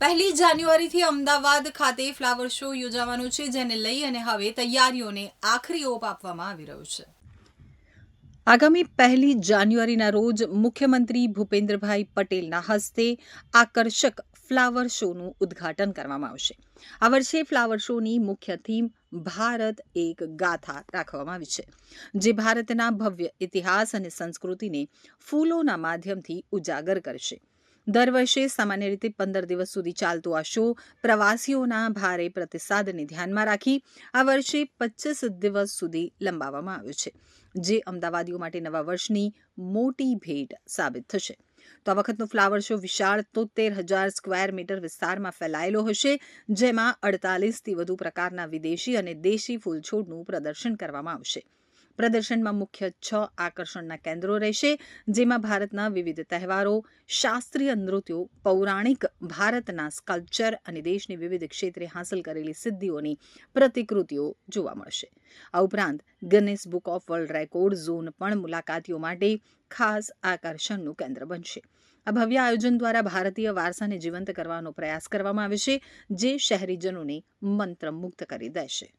પહેલી જાન્યુઆરીથી અમદાવાદ ખાતે ફ્લાવર શો યોજાવાનો છે, જેને લઈ અને હવે તૈયારીઓને આખરી ઓપ આપવામાં આવી રહ્યો છે. આગામી પહેલી જાન્યુઆરીના રોજ મુખ્યમંત્રી ભૂપેન્દ્રભાઈ પટેલના હસ્તે આકર્ષક ફ્લાવર શોનું ઉદ્ઘાટન કરવામાં આવશે. આ વર્ષે ફ્લાવર શોની મુખ્ય થીમ ભારત એક ગાથા રાખવામાં આવી છે, જે ભારતના ભવ્ય ઇતિહાસ અને સંસ્કૃતિને ફૂલોના માધ્યમથી ઉજાગર કરશે. દર વર્ષે સામાન્ય રીતે પંદર દિવસ સુધી ચાલતો આ શો પ્રવાસીઓના ભારે પ્રતિસાદને ધ્યાનમાં રાખી આ વર્ષે પચીસ દિવસ સુધી લંબાવવામાં આવ્યો છે, જે અમદાવાદીઓ માટે નવા વર્ષની મોટી ભેટ સાબિત થશે. તો આ વખતનો ફ્લાવર શો વિશાળ તોતેર હજાર સ્ક્વેર મીટર વિસ્તારમાં ફેલાયેલો હશે, જેમાં અડતાલીસથી વધુ પ્રકારના વિદેશી અને દેશી ફૂલછોડનું પ્રદર્શન કરવામાં આવશે. પ્રદર્શનમાં મુખ્ય છ આકર્ષણના કેન્દ્રો રહેશે, જેમાં ભારતના વિવિધ તહેવારો, શાસ્ત્રીય નૃત્યો, પૌરાણિક, ભારતના સ્કલ્પચર અને દેશની વિવિધ ક્ષેત્રે હાંસલ કરેલી સિદ્ધિઓની પ્રતિકૃતિઓ જોવા મળશે. આ ઉપરાંત, Guinness book of world record zone પણ મુલાકાતીઓ માટે ખાસ આકર્ષણનું કેન્દ્ર બનશે. આ ભવ્ય આયોજન દ્વારા ભારતીય વારસાને જીવંત કરવાનો પ્રયાસ કરવામાં આવે છે, જે શહેરીજનોને મંત્રમુગ્ધ કરી દેશે.